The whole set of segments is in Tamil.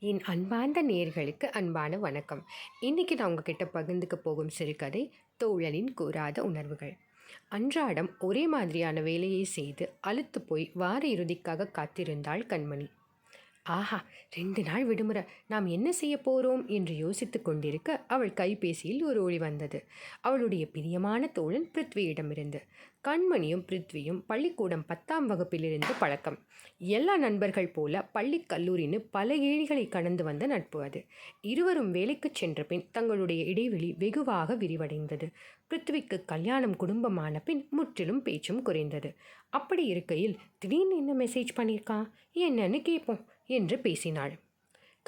என் அன்பார்ந்த நேர்களுக்கு அன்பான வணக்கம். இன்றைக்கி நான் உங்ககிட்ட பகிர்ந்துக்க போகும் சிறுகதை தோழலின் கூறாத உணர்வுகள். அன்றாடம் ஒரே மாதிரியான வேலையை செய்து அழுத்து போய் வார இறுதிக்காக காத்திருந்தாள் கண்மணி. ஆஹா ரெண்டு நாள் விடுமுறை நாம் என்ன செய்ய போகிறோம் என்று யோசித்து கொண்டிருக்க அவள் கைபேசியில் ஒரு ஒளி வந்தது. அவளுடைய பிரியமான தோழன் பிருத்வியிடமிருந்து கண்மணியும் பிருத்வியும் பள்ளிக்கூடம் பத்தாம் வகுப்பிலிருந்து பழக்கம். எல்லா நண்பர்கள் போல பள்ளி கல்லூரின்னு பல ஏழிகளை கடந்து வந்த நட்பு அது. இருவரும் வேலைக்கு சென்ற பின் தங்களுடைய இடைவெளி வெகுவாக விரிவடைந்தது. பிருத்விக்கு கல்யாணம் குடும்பமான பின் முற்றிலும் பேச்சும் குறைந்தது. அப்படி இருக்கையில் திடீர்னு என்ன மெசேஜ் பண்ணியிருக்கான்? என்னன்னு கேட்போம் என்று பேசினாள்.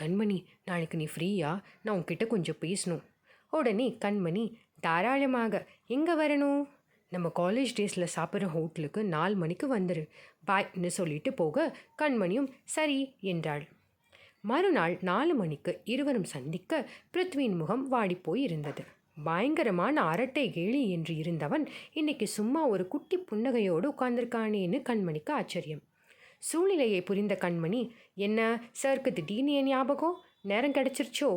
கண்மணி நாளைக்கு நீ ஃப்ரீயா நான் உன்கிட்ட கொஞ்சம் பேசணும். உடனே கண்மணி தாராளமாக எங்கே வரணும்? நம்ம காலேஜ் டேஸில் சாப்பிட்ற ஹோட்டலுக்கு நாலு மணிக்கு வந்துரு. பாய்னு சொல்லிட்டு போக கண்மணியும் சரி என்றாள். மறுநாள் நாலு மணிக்கு இருவரும் சந்திக்க பிருத்வியின் முகம் வாடிப்போய் இருந்தது. பயங்கரமான அரட்டை கேலி என்று இருந்தவன் இன்னைக்கு சும்மா ஒரு குட்டி புன்னகையோடு உட்கார்ந்திருக்கானேன்னு கண்மணிக்கு ஆச்சரியம். சூழ்நிலையை புரிந்த கண்மணி என்ன சருக்கு திடீர்னு என் ஞாபகம்? நேரம் கிடச்சிருச்சோ?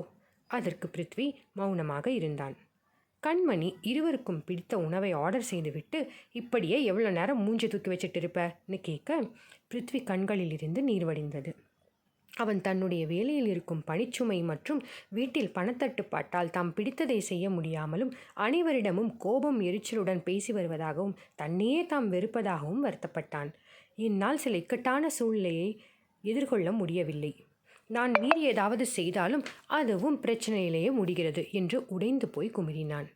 அதற்கு பிருத்வி மௌனமாக இருந்தான் கண்மணி இருவருக்கும் பிடித்த உணவை ஆர்டர் செய்துவிட்டு இப்படியே எவ்வளோ நேரம் மூஞ்சி தூக்கி வச்சுட்டு இருப்பன்னு கேட்க பிருத்வி கண்களிலிருந்து நீர் வடிந்தது அவன் தன்னுடைய வேலையில் இருக்கும் பணிச்சுமை மற்றும் வீட்டில் பணத்தட்டுப்பாட்டால் தாம் பிடித்ததை செய்ய முடியாமலும் அனைவரிடமும் கோபம் எரிச்சலுடன் பேசி வருவதாகவும் தன்னையே தாம் வெறுப்பதாகவும் வருத்தப்பட்டான். என்னால் சில இக்கட்டான சூழ்நிலையை எதிர்கொள்ள முடியவில்லை. நான் மீறி ஏதாவது செய்தாலும் அதுவும் பிரச்சனையிலேயே முடிகிறது என்று உடைந்து போய் குமிறினான்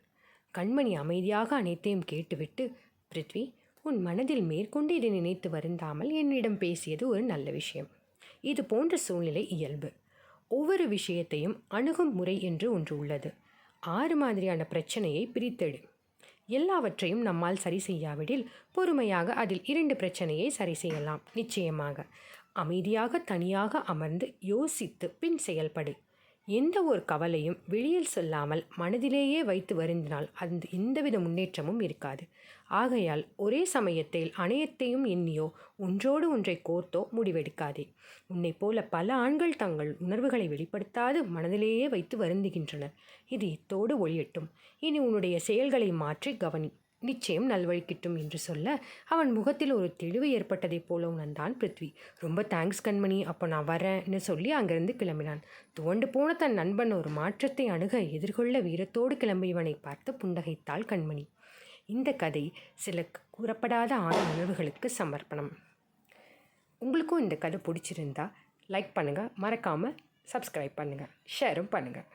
கண்மணி அமைதியாக அனைத்தையும் கேட்டுவிட்டு பிருத்வி உன் மனதில் மேற்கொண்டு இதை நினைத்து வருந்தாமல் என்னிடம் பேசியது ஒரு நல்ல விஷயம். இது போன்ற சூழ்நிலை இயல்பு. ஒவ்வொரு விஷயத்தையும் அணுகும் முறை என்று ஒன்று உள்ளது. ஆறு மாதிரியான பிரச்சனையை பிரித்தெடு. எல்லாவற்றையும் நம்மால் சரி செய்யாவிடில் பொறுமையாக அதில் இரண்டு பிரச்சனையை சரி செய்யலாம். நிச்சயமாக அமைதியாக தனியாக அமர்ந்து யோசித்து பின் செயல்படு. எந்த ஒரு கவலையும் வெளியில் சொல்லாமல் மனதிலேயே வைத்து வருந்தினால் அந்த எந்தவித முன்னேற்றமும் இருக்காது. ஆகையால் ஒரே சமயத்தில் அனைத்தையும் எண்ணியோ ஒன்றோடு ஒன்றை கோர்த்தோ முடிவெடுக்காதே. உன்னை போல பல ஆண்கள் தங்கள் உணர்வுகளை வெளிப்படுத்தாது மனதிலேயே வைத்து வருந்துகின்றனர். இது இத்தோடு ஒளியட்டும் இனி உன்னுடைய செயல்களை மாற்றி கவனி. நிச்சயம் நல்வழிக்கிட்டும் என்று சொல்ல அவன் முகத்தில் ஒரு தெளிவு ஏற்பட்டதைப் போல உணர்ந்தான் பிருத்வி. ரொம்ப தேங்க்ஸ் கண்மணி அப்போ நான் வரேன்னு சொல்லி அங்கிருந்து கிளம்பினான். துவண்டு போன தன் நண்பன் ஒரு மாற்றத்தை அணுக எதிர்கொள்ள வீரத்தோடு கிளம்பியவனை பார்த்து புண்டகைத்தாள் கண்மணி. இந்த கதை சில கூறப்படாத ஆண் உணர்வுகளுக்கு சமர்ப்பணம். உங்களுக்கும் இந்த கதை பிடிச்சிருந்தா லைக் பண்ணுங்கள் மறக்காமல் சப்ஸ்கிரைப் பண்ணுங்கள் ஷேரும் பண்ணுங்கள்